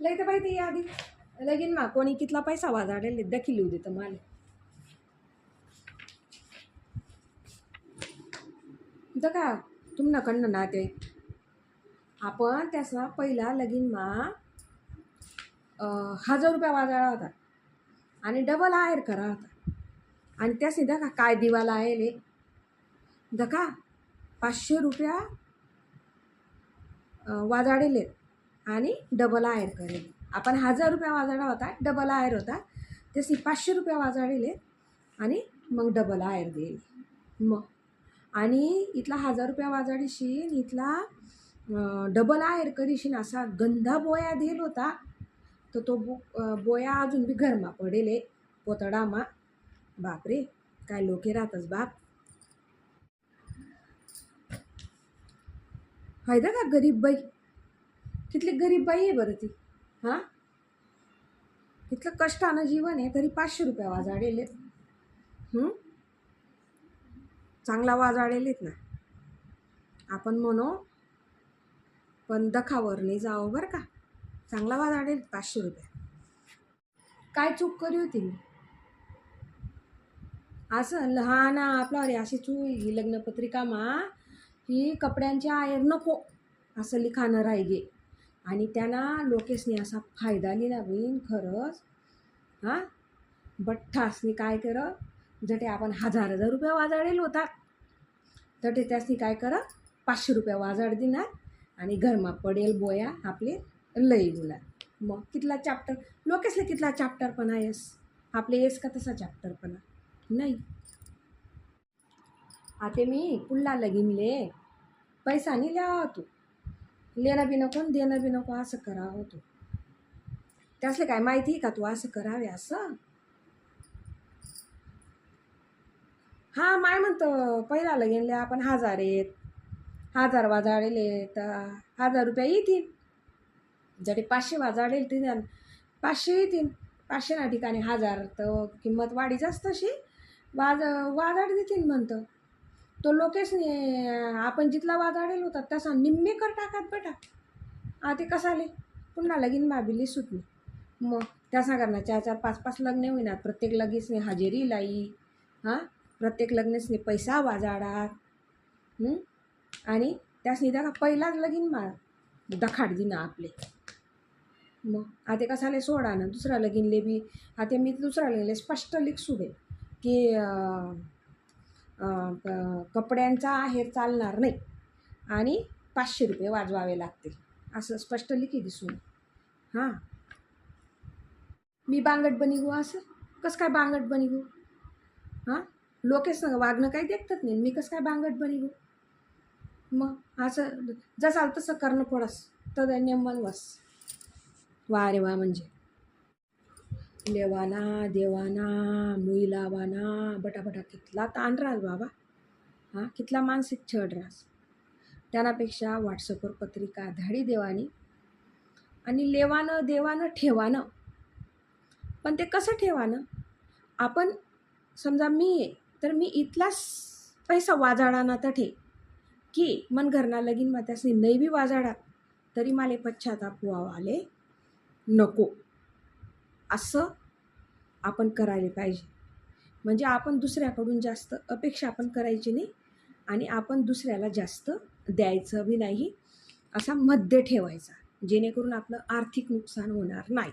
लय तर पाहिजे आधी. लगीन मा कोणी कितला पैसा वाजाडेल देखील लिहू देतं मला. तर का तुमनाकडनं नाते आपण त्याचा पहिला लगीनमा मा हजार रुपया वाजाळा होता. आणि डबल आयर करा होता. आणि त्यास का काय दिवाला आहे ले. दका पाचशे रुपया अं, वाजाडेले आणि डबल आयर करेल. आपण हजार रुपया वाजाडा होता डबल आयर होता. त्याची पाचशे रुपया वाजाडेले आणि मग डबल आयर देईल. मग. आणि इथला हजार रुपया वाजाडीशीन इथला डबल आयर करीशीन असा गंधा बोया देईल होता. तर तो बो बोया अजून बी घरमा पडेले पोतडामा. बापरे काय लोके राहतच बाप. फायदा का गरीब बाई. कितली गरीब बाई आहे बरं ती. हां? इतकं कष्टानं जीवन आहे तरी पाचशे रुपया वाजाडेले चांगला वाजाडेलेत ना. आपण म्हणू पण दखावर नाही जावं बरं का. चांगला वाजाडेल पाचशे रुपये. काय चूक करी होती मी? असं लहान आपल्यावर अशी चूक ही लग्नपत्रिका मा ही कपड्यांच्या आयर नको असं लिखाणं राहिली आणि त्यांना लोकेसनी असा फायदा लिहिला बहीण खरंच. हां? बठ्ठासनी काय कर? जटे आपण हजार हजार रुपये वाजाडेल होतात. तटे त्यासनी काय कर? पाचशे रुपये वाजाड देणार आणि घरमा पडेल बोया आपले लई गुला मग कितला चॅप्टर लोकेसले कितला चॅप्टर पण आहेस आपले येस का तसा चॅप्टर पण? नाही. आता मी पुल्ला लगीनले. पैसा नाही लिहा तू. लेणं बी नको देणं बी नको असं करावं तू. त्यासले काय माहिती आहे का तू असं करावे असं? हां माय म्हणतो पहिला लगेनले आपण हजार आहेत हजार वाजाडेले तर हजार रुपया येतील. जरी पाचशे वाजाडेल ते पाचशे येतील. पाचशे ना ठिकाणी हजार तर किंमत वाढीच अशी वाज वाजाड देतील म्हणतं. तो लोकेशने आपण जिथला वाजाडेल होता तसा निम्मेकर टाकात बेटा. आते ते कसाले पुन्हा लगीन माबिली सुटली. मग त्या सांगा चार चार पाच पाच लग्न होईनात प्रत्येक लगेचने हजेरी लाई. हां? प्रत्येक लग्नसने पैसा वाजाडात आणि त्यासनी त्या पहिलाच लगीन मा दखाड दिना आपले. मग आता कसाले सोडा ना. दुसरा लगीनले बी. आता मी दुसरा लगीनले स्पष्ट लिख सुडे की कपड्यांचा आहेर चालणार नाही. आणि पाचशे रुपये वाजवावे लागतील. असं स्पष्ट लिखी दिसून. हां. मी बांगट बनी गो असं? कसं काय बांगट बनी गो हां लोकेस वागणं काही देखतात नाही. मी कसं काय बांगट बनी गो मग असं जसं तसं करणं पडस. तर नेमन वस वा रे वा म्हणजे. लेवाना देवाना मुई लावाना बटाबटा कितला ताण राहस बाबा. हां कितला मानसिक छळ राहस त्यानापेक्षा व्हॉट्सअपवर पत्रिका धाडी देवानी आणि लेवानं देवानं ठेवानं. पण ते कसं ठेवानं? आपण समजा मी आहे तर मी इथलाच पैसा वाजाडाना ठे. की मन घरना लगीन मग त्यासनी नाही बी वाजाडा तरी मला पश्चाताप व्हावाले नको. असं आपण करायला पाहिजे. म्हणजे आपण दुसऱ्याकडून जास्त अपेक्षा आपण करायची नाही आणि आपण दुसऱ्याला जास्त द्यायचं बी नाही असा मध्य ठेवायचा जेणेकरून आपलं आर्थिक नुकसान होणार नाही.